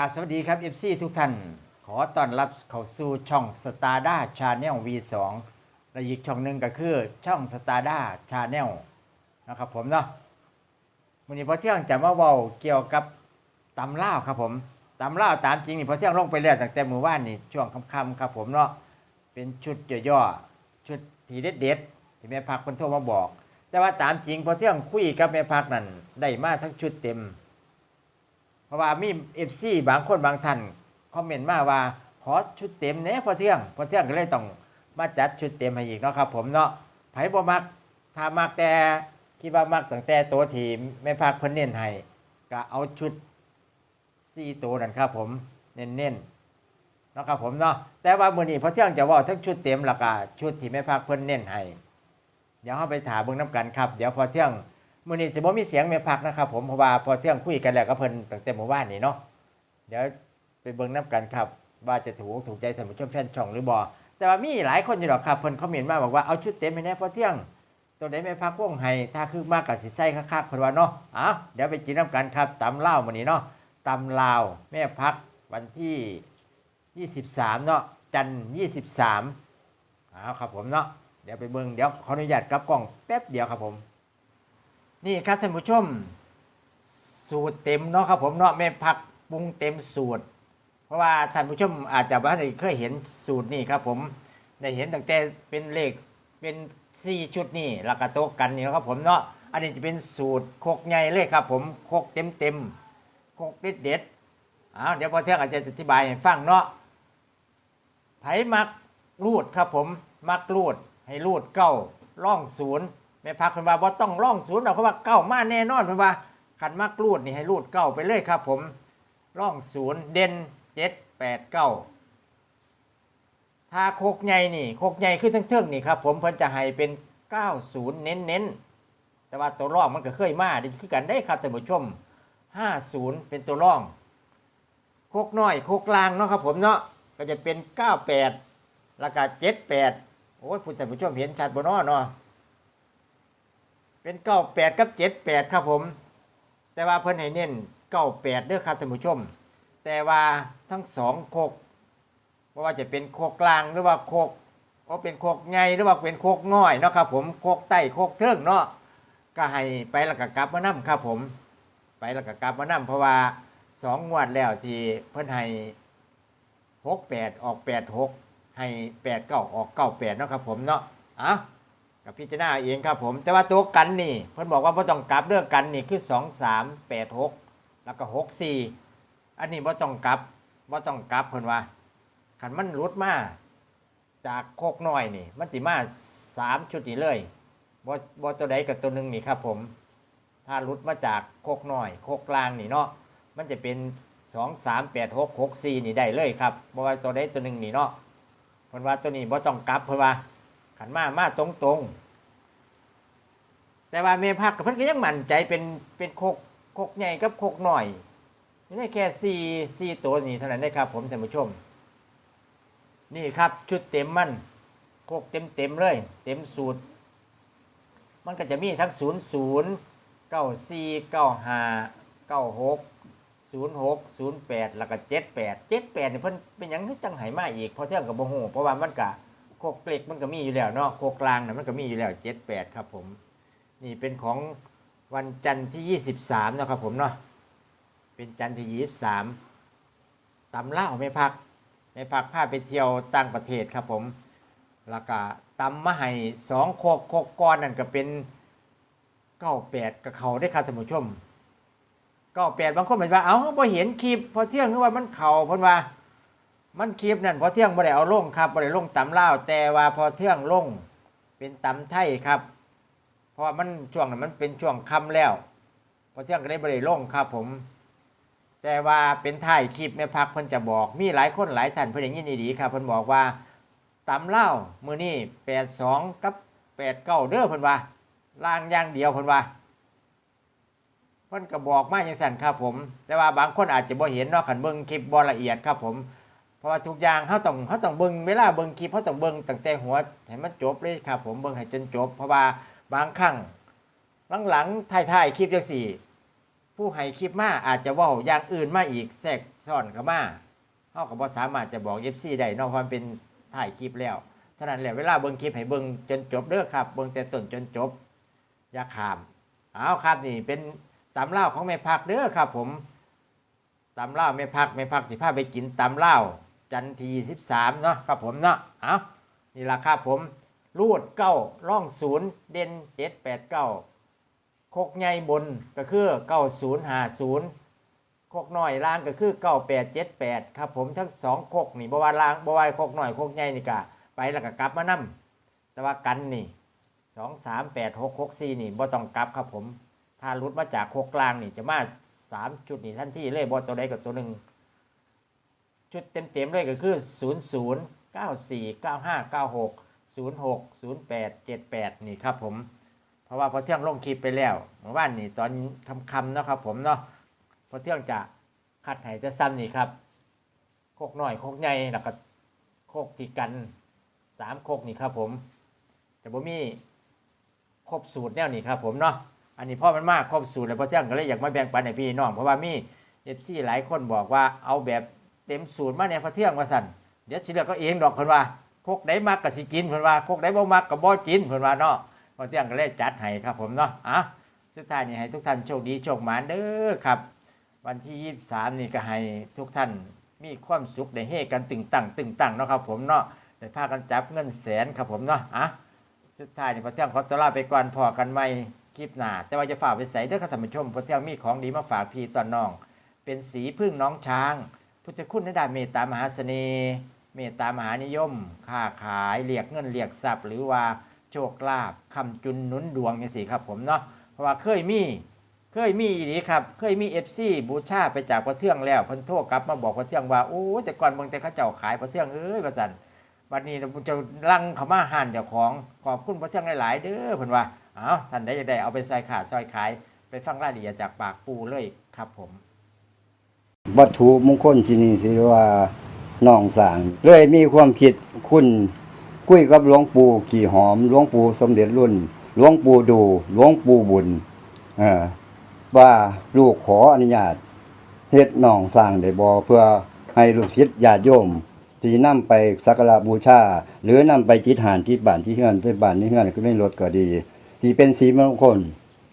กาสวัสดีครับ FC ทุกท่าน ขอต้อนรับเข้าสู่ช่อง s t a r d a Channel V2 และอีกช่องหนึ่งก็คือช่อง s t a r d a Channel นะครับผมเนาะวันนี้พอเที่ยงจะมาเว้าเกี่ยวกับตำล่าครับผมตำล่าตามจริงนี่พอเที่ยงลงไปแล้วตั้งแต่มื้อวานนี่ช่วงค่ำๆครับผมเนาะเป็นชุดย่อๆชุดทีเด็ดๆที่แม่พักคนโทรมาบอก แต่ว่าตามจริงพอเที่ยงคุยกับแม่พักนั่นได้มาทั้งชุดเต็ม เพราะว่ามีเอฟซีบางคนบางท่านคอมเมนต์มาว่าขอชุดเต็มเนี้ยพอเที่ยงพอเที่ยงก็เลยต้องมาจัดชุดเต็มให้อีกเนาะครับ ผมเนาะไผบ่มักถ้ามักแต่คิดว่ามักตั้งแต่ตัวทีมแม่พักเพิ่นเน้นให้ก็เอาชุดสี่ตัวนั่นครับ ผมเน้นๆเนาะครับผมเนาะแต่ว่ามื้อนี้พอเที่ยงจะว่าทั้งชุดเต็มแล้วก็ชุดที่แม่พักเพิ่นเน้นให้เดี๋ยวเฮาไปถามเบิ่งนํกันครับ เดี๋ยวพอเที่ยง มื่อนี้จะบ่มีเสียงแม่พักนะครับ ผมเพราะว่าพอเที่ยงคุยกันแล้วก็เพิ่นตั้งแต่เมื่อวานนี้เนาะเดี๋ยวไปเบิ่งน้กันครับ ว่าจะถูกถูกใจท่านผู้ชมแฟนช่องหรือบ่แต่ว่ามีหลายคนอยู่หรอกครับเพิ่นคอมเมนต์มาบอกว่าเอาชุดเต็มให้แน่พอเที่ยงตัวไหนแม่พักว่องให้ถ้าคือมากกับสิใส่คักๆเพิ่นว่าเนาะอ้าวเดี๋ยวไปกินน้ำกันครับตำเลามื้อนี้เนาะตำลาวแม่พักวันที่ 23 เนาะจันทร์23อ้าวครับผมเนาะเดี๋ยวไปเบิ่งเดี๋ยวขออนุญาตกลับกล้องแป๊บเดียวครับผม นี่ครับท่านผู้ชม สูตรเต็มเนาะครับผมเนาะแม่พักปรุงเต็มสูตร เพราะว่าท่านผู้ชมอาจจะว่าเคยเห็นสูตรนี่ครับผมได้เห็นตั้งแต่เป็นเลขเป็นสี่ชุดนี่แล้วก็โต๊ะกันนี่นะครับผมเนาะอันนี้จะเป็นสูตรโคกใหญ่เลยครับผมโคกเต็มเต็มโคกเด็ดเด็ดอ้าวเดี๋ยวพอเที่ยงอาจจะอธิบายให้ฟังเนาะไผมักรูดครับผมมักรูดให้รูดเก้าร่องศูนย์ แม่พักเพิ่นว่าบ่ต้องร่องศูนย์หรอกเพราว่าเก้ามาแน่นอนเพิ่นว่าขันมักรูดนี่ให้รูดเก้าไปเลยครับ ผมร่องศูนย์เด่นเจ็ดแปดเก้าถ้าโคกใหญ่นี่โคกใหญ่ขึ้นทั้งเทิงนี่ครับผมเพิ่นจะให้เป็นเก้าศูนย์เน้นๆแต่ว่าตัวร่องมันก็เคยมาดิคือกันได้ครับท่านผู้ชมห้าศูนย์เป็นตัวร่อง โคกน้อยโคกกลางเนาะครับผมเนาะก็จะเป็นเก้าแปดแล้วก็เจ็ดแปดโอ้ยผู้ท่านผู้ชมเห็นชัดบ่เนาะเนาะ เป็นเก้าแปดกับเจ็ดแปดครับผม แต่ว่าเพิ่นให้เน้นเก้าแปดเด้อครับท่านผู้ชม แต่ว่าทั้งสองโคกว่าว่าจะเป็นโคกกลางหรือว่าโคกว่าเป็นโคกใหญ่หรือว่าเป็นโคกน้อยเนาะครับผมโคกใต้โคกเทิงเนาะก็ให้ไปแล้วก็กลับมานํครับผม ไปแล้วก็กลับมานํเพราะว่าสองงวดแล้วที่เพิ่นให้หกแปดออกแปดหกให้แปดเก้าออกเก้าแปดเนาะครับผมเนาะอะ กับพิจารณาเองครับผม แต่ว่าตัวกันนี่เพิ่นบอกว่าบ่ต้องกลับเรื่องกันนี่คือ 2 3 8 6 แล้วก็ 6 4 อันนี้บ่ต้องกลับบ่ต้องกลับเพิ่นว่าคันมันหลุดมาจากโคกน้อยนี่ มันสิมา3ชุดนี้เลยบ่บ่ตัวใดกับตัวหนึ่งนี่ครับผม ถ้าหลุดมาจากโคกน้อย โคกกลางนี่เนาะมันจะเป็น2 3 8 6 6 4นี่ได้เลยครับบ่ว่าตัวใดตัวหนึ่งนี่เนาะเพิ่นว่าตัวนี้บ่ต้องกลับเพิ่นว่า ขันมามาตรงตรงแต่ว่าเมพักกับเพิ่นก็ยังมั่นใจเป็นเป็นโคกโคกใหญ่กับโคกหน่อยนี่แค่สี่สี่ตัวนี้เท่านั้นได้ครับผมท่านผู้ชม นี่ครับชุดเต็มมันโคกเต็มเต็มเลย เต็มสูตร มันก็จะมีทั้งศูนย์ศูนย์เก้าสี่เก้าห้าเก้าหกศูนย์หกศูนย์แปดแล้วก็เจ็ดแปดเจ็ดแปดเนี่ยเพิ่นเป็นยังที่จังไหมาอีกเพราะเท่ากับโบโหเพราะว่ามันกะ โคกเกล็กมันก็มีอยู่แล้วเนาะโคกกลางนะมันก็มีอยู่แล้วเจ็ดแปดครับผม นี่เป็นของวันจันทร์ที่ยี่สิบสามนาะครับผมเนาะเป็นจันทร์ที่ยี่สิบสามตำเล่าไม่พักไม่พักพาไปเที่ยวต่างประเทศครับผมแล้วก็ตำมะไห่สองโคกโคกก้อนนั่นก็เป็นเก้าแปดกับเขาได้ครับท่านผู้ชมเก้าแปดบางคนบอกว่าเอ้าพอเห็นคลิปพอเที่ยงนึกว่ามันเข่าเพิ่นว่า มันคลิปนั่นพอเที่ยงบ่ได้เอาลงครับบ่ได้ลงตำเล่าแต่ว่าพอเที่ยงลงเป็นตำไทยครับ เพราะมันช่วงนั้นมันเป็นช่วงค่ำแล้ว พอเที่ยงก็ได้บ่ได้ลงครับ ผม แต่ว่าเป็นถ่ายคลิปแม่พักเพิ่นจะบอก มีหลายคนหลายท่านเพิ่นอย่างนี้ดีครับเพิ่นบอกว่าตำเล่ามือนี้82กับ89เก้าเด้อเพิ่นว่าล่างอย่างเดียวเพิ่นว่าเพิ่นก็บอกมาอย่างสั่นครับผม แต่ว่าบางคนอาจจะบ่เห็นเนาะขันเบิ่งคลิปบ่ละเอียดครับผม ราะว่าทุกอย่างเขาต้องเขาต้องเบิ่งเวลาเบิ่งคลิปเขาต้องเบิ่งตั้งแต่หัวให้มันจบเลยครับ ผมเบิ่งให้จนจบ เพราะว่าบางครั้งหลังๆท้ายๆคลิปจังสี่ ผู้ให้คลิปมาอาจจะว่าอย่างอื่นมาอีกแทรกซ้อนเข้ามาเฮาก็บ่สามารถจะบอก FC ได้เนอกความเป็นถ่ายคลิปแล้วฉะนั้นแหละเวลาเบิ่งคลิปให้เบิ่งจนจบเด้อครับเบิ่งแต่ต้นจนจบ อย่าขามเอาครับนี่เป็นตำเล่าของแม่พักเด้อครับ ผมตำเล่าแม่พักแม่พักสิพาไปกินตำเล่า จันทีสิบสามเนาะครับผมเนาะเอานี่ละครับผม รูดเก้าร่องศูนย์เด่นเจ็ดแปดเก้าโคกใหญ่บนก็คือเก้าศูนย์ห้าศูนย์โคกน้อยล่างก็คือเก้าแปดเจ็ดแปดครับผมทั้งสองโคกนี่บวาล่างบวายโคกน้อยโคกใหญ่นี่กะไปแล้วก็กลับมานํแต่ว่ากันนี่สองสามแปดหกหกสี่นี่บ่ต้องกลับครับผม ถ้ารุดมาจากโคกกลางนี่จะมาสามจุดนี่ทันทีเลยบ่ตัวใดกับตัวหนึ่ง ชุดเต็มๆเลยก็คือศูนย์ศูนย์เก้าสี่เก้าห้าเก้าหกศูนย์หกศูนย์แปดเจ็ดแปดนี่ครับผม เพราะว่าพอเที่ยงลงคลิปไปแล้วเมื่อวานนี่ตอนคำๆเนาะครับผมเนาะพอเที่ยงจะคัดให้จะซ้ำนี่ครับโคกหน้อยโคกใหญ่แล้วก็โคกตีกันสามโคกนี่ครับผมแต่บ่มีครบสูตรแนวนี้ครับผมเนาะอันนี้พ่อมันมากครบสูตรแล้วพอเที่ยงก็เลยอยากมาแบ่งปันให้พี่น้องเพราะว่ามีเอฟซีหลายคนบอกว่าเอาแบบ เต็มสูตรมาเนี่ยพอเที่ยงว่าสั่นเดี๋ยวสิเลือกก็เองดอกเพิ่นว่าโคกได้มักก็สิกินเพิ่นว่าโคกได้บ่มักก็บ่กินเพิ่นว่าเนาะพอเที่ยงก็เลยจัดให้ครับผมเนาะอะสุดท้ายนี่ให้ทุกท่านโชคดีโชคหมานเด้อครับ วันที่ 23 นี่ก็ให้ทุกท่านมีความสุขได้เฮกันตึงตังตึงตังเนาะครับผมเนาะได้พากันจับเงินแสนครับผมเนาะอะสุดท้ายนี่พอเที่ยงขอตัวลาไปก่อนพอกันใหม่คลิปหน้าแต่ว่าจะฝากไปใส่เด้อค่ะท่านผู้ชมพอเที่ยงมีของดีมาฝากพี่ตอนน้อง เป็นสีพึ่งน้องช้าง พุทธคุณในด้านเมตตามหาเสน่ห์เมตตามหานิยม ค้าขายเรียกเงินเรียกทรัพย์ หรือว่าโชคลาภคำจุนนุนดวงอย่างสิครับผมเนาะเพราะว่าเคยมีเคยมีอีนี้ครับเคยมีเอฟซีบูชาไปจากพระเทืองแล้วพิ่นโทรกลับมาบอกพระเทืองว่าโอ้แต่ก่อนเมืองแต่เขาเจ้าขายพระเทืองเอ้ยประสันวันนี้เราจะลังเขามาหันเจ้าของขอบคุณพระเจ้าหลายๆเด้อเพิ่นว่าเอาท่านใดอยากได้เอาไปใส่ขาดซอยขายไปฟังรายละเอียดจากปากปูเลยครับผม วัตถุมงคลที่นี่สิว่าน้องสางเลยมีความคิดคุณคุยกับหลวงปู่ขี่หอมหลวงปู่สมเด็จรุ่นหลวงปู่ดูหลวงปู่บุญออว่าลูกขออนุญาตเฮ็ดน้องสร้างได้บ่เพื่อให้ลูกศิษย์ญาติโยมที่นำไปสักการะบูชาหรือนำไปจิตหานที่บ้านที่เฮือนไปบ้านที่เฮือนก็ได้รถก็ดีที่เป็นสีมงคล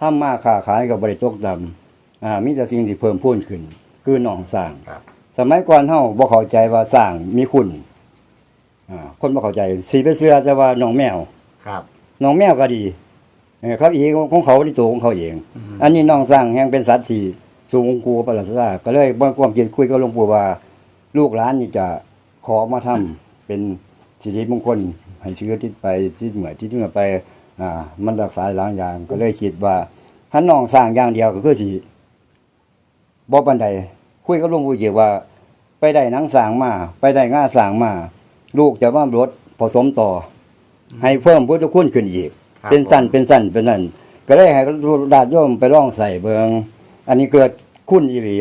ทำมาค้าขายกับบริตกดำอ่ามีแต่สิ่งที่เพิ่มพูนขึ้น คือหนองสร้างครับสมัยก่อนเฮาบ่เข้าใจว่าสร้างมีคุณอ่าคนบ่เข้าใจสีไปเสื้อจะว่าหนองแมวครับหนองแมวก็ดีเออเขาอีกของเขาที่ตัวของเขาเอง อันนี้น้องสร้างแห่งเป็นสัตว์ที่สูงกูประหลาดซาก็เลยบ่ความคิดคุยกับหลวงปู่ว่า ลูกหลานนี่จะขอมาทำเป็นสิริมงคลให้เชื้อที่ไปที่เหมือที่เหมือไปอ่ามันรักษาหลายอย่างก็เลยคิดว่าถ้าน้องสร้างอย่างเดียวก็คือสิบ่ปานใด คุยกับหลวงปู่เกี่ยวว่า ไปได้หนังสร้างมา ไปได้ง่าสร้างมา ลูกจะว่ารถผสมต่ออให้เพิ่มพุทธคุณขึ้นอีก ครับเป็นสั้นเป็นสั้นเป็นนั่นก็เลยให้ดาดโยมไปล่องใส่เบิงอันนี้เกิดคุณอีหลี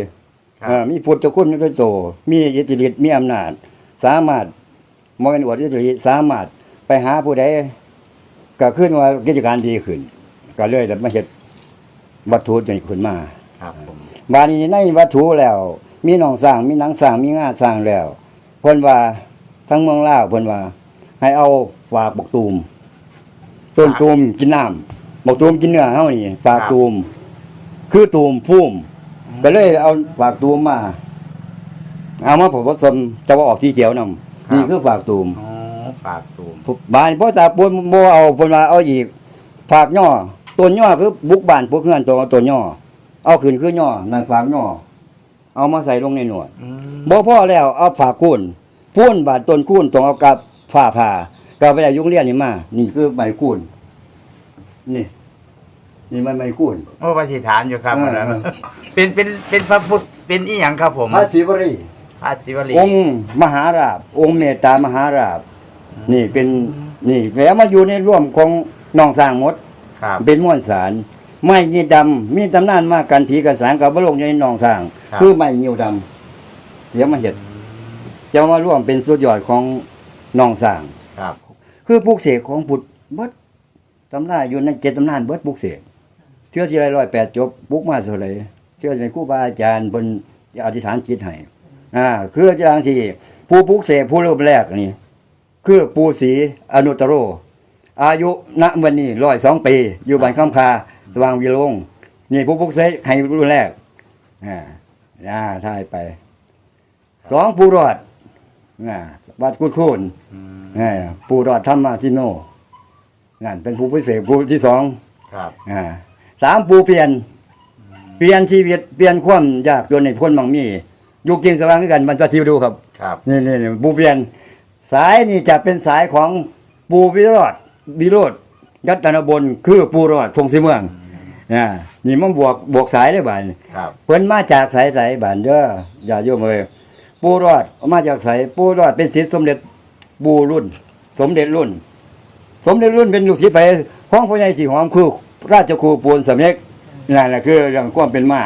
ครับ เอ่อมีพุทธคุณด้วยโตมีอิทธิฤทธิ์มีอำนาจ สามารถมองเป็นอวดอิทธิฤทธิ์สามารถไปหาผู้ใดก็ขึ้นว่ากิจการดีขึ้น ก็เลยได้มาเฮ็ดวัตถุนี้ขึ้นมา ครับผม บาดนี้ในวัตถุแล้ว มีหนองสร้างมีหนังสร้างมีงาสร้างแล้วเพิ่นว่าทั้งเมืองลาวเพิ่นว่า ให้เอาฝากบกตูมต้นตูมกินน้ำบกตูมกินเนื้อเฮานี่ฝากตูม คือตูมพุ่มก็เลยเอาฝากตูมมา เอามาผสมจะว่าออกที่เขียวนำนี่คือฝากตูมอ๋อฝากตูมบ้านพ่อตาปนบ่เอาเพิ่นว่าเอาอีกฝากย่อต้นย่อคือบุกบ้านพวกเฮือนตัวต้นย่อ เอาขึ้นคือย่อนั่นฝากย่อเอามาใส่ลงในหนวดบ่พอแล้วเอาฝากคูนพูนบาดต้นคูนต้องเอากับฝ้าผ่าก็ไปได้ยุงเรียนนี่มา นี่คือใบคูนนี่ นี่มันใบคูนโอ้ปฏิฐานอยู่ครับเอออันนั้นเออเป็นเป็นเป็นพระพุทธเป็นอีหยังครับผมพระศิวรีพระศิวลีองค์มหาราบ องค์เมตตามหาราบ นี่เป็นนี่แล้วมาอยู่ในร่วมของน้องสร้างหมดครับเป็นม้วนสาร ไม้ยีดำมีตำนานมากกันผีกันสารกับบลงอยู่ในหนองสร้าง ครับ คือไม้ยิวดำเดี๋ยวมาเห็ดจะมาร่วมเป็นสุดยอดของหนองสร้าง ครับ คือปลูกเสกของพุทธเบิดตำนานอยู่ในเจ็ดตำนานเบิดปลูกเสกเชื่อสิไรร้อยแปดจบปลูกมาเท่าไหรเชื่อในครูบาอาจารย์บนอธิษฐานจิตให้อ่าคืออาจารย์ที่ผู้ปลุกเสกผู้รูปแรกนี่ คือปูศรีอนุตตโร อายุณวันนี้ร้อยสองปี อยู่บ้านข้ามคา สว่างวิโรงนี่ผู้ปลุกเสกให้รุ่นแรกอ่าอ่าท่ายไปสองปูรอดอ่าวัดกุดคูนอ่าปูรอดธรรมาทิโนนั่นเป็นผู้พิเศษผู้ที่สองครับอ่าสามปูเปลี่ยน เปลี่ยนชีวิตเปลี่ยนความยากจนในพ้นบางมีอยู่กินสว่างด้วยกันมันจะทิวดูครับ ครับนี่นี่นี่ปูเปลี่ยน สายนี่จะเป็นสายของปูวิโรธวิโรธ ยัตนบนคือปูรอดทงสีเมืองอ่านี่มันบวกบวกสายได้บ่ายครับเพิ่นมาจากสายสายบ้านเด้ออย่าโยมเอ้ยปูรอดมาจากสายปูรอดเป็นศิษย์สมเด็จปูรุ่น สมเด็จรุ่น สมเด็จรุ่นเป็นลูกศิษย์ไปของพ่อใหญ่ที่หอมคือราชครูปูนสำเร็จนั่นแหละคือเรื่องความเป็นมา